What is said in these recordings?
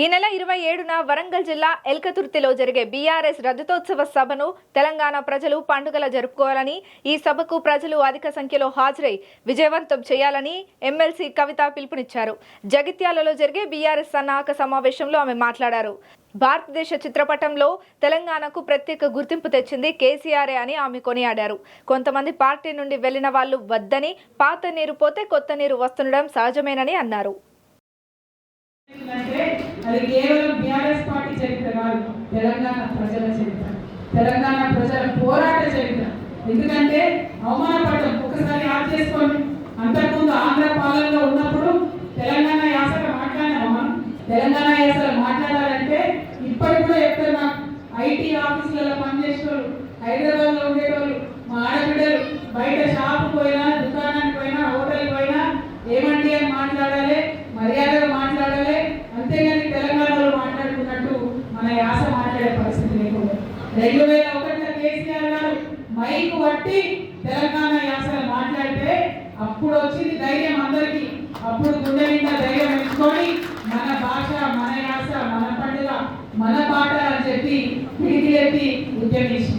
ఈ నెల ఇరవై ఏడున వరంగల్ జిల్లా ఎల్కతుర్తిలో జరిగే బీఆర్ఎస్ రజతోత్సవ సభను తెలంగాణ ప్రజలు పండుగల జరుపుకోవాలని ఈ సభకు ప్రజలు అధిక సంఖ్యలో హాజరై విజయవంతం చేయాలని ఎమ్మెల్సీ కవిత పిలుపునిచ్చారు. జగిత్యాలలో జరిగే బీఆర్ఎస్ సన్నాహక సమావేశంలో ఆమె మాట్లాడారు. భారతదేశ చిత్రపటంలో తెలంగాణకు ప్రత్యేక గుర్తింపు తెచ్చింది కేసీఆరే అని ఆమె కొనియాడారు. కొంతమంది పార్టీ నుండి వెళ్ళిన వాళ్ళు వద్దని పాత నీరు పోతే కొత్త నీరు వస్తుండడం సహజమేనని అన్నారు. అది కేవలం బీఆర్ఎస్ పార్టీ చరిత్ర కాదు తెలంగాణ ప్రజల చరిత్ర. తెలంగాణ ప్రజల పోరాట చరిత్ర. ఎందుకంటే అవమానపడటం ఒకసారి యాద్ చేసుకోండి. అంతకుముందు ఆంధ్ర పాలనలో ఉన్నప్పుడు తెలంగాణ యాసలో మాట్లాడినామా తెలంగాణ యాసలు మాట్లాడాలంటే ఇప్పటికి కూడా చెప్తారు నాకు ఐటీ ఆఫీసులలో పనిచేసేవాళ్ళు హైదరాబాద్లో ఉండేవాళ్ళు మా ఆడబిడ్డలు బయట షాప్ పోయినా రెండు వేల ఒకటిలో కేసీఆర్ గారు మైక్ పట్టి తెలంగాణ యాసలు మాట్లాడితే అప్పుడు వచ్చింది ధైర్యం అందరికీ. అప్పుడు గుండె నిండా ధైర్యం ఎంచుకొని మన భాష మన యాస మన పండుగ మన పాట అని చెప్పి పిడికిలెత్తి ఉద్యమించింది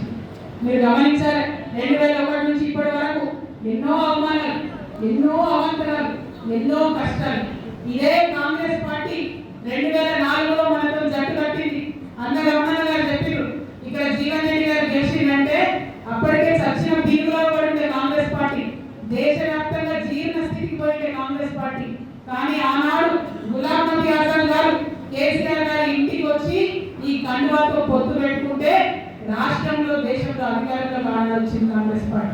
మీరు గమనించారు రెండు వేల ఒకటి నుంచి ఇప్పటి వరకు ఎన్నో అవమానాలు ఎన్నో అవంతరాలు ఎన్నో కష్టాలు. ఇదే దేశవ్యాప్తంగా జీర్ణ స్థితికి పోయింది కాంగ్రెస్ పార్టీ. కానీ ఆనాడు గులాం నబీ ఆజాద్ గారు కేసీఆర్ గారి ఇంటికి వచ్చి ఈ కండువాతో పొత్తు పెట్టుకుంటే రాష్ట్రంలో దేశంలో అధికారంలో కావాలని వచ్చింది కాంగ్రెస్ పార్టీ.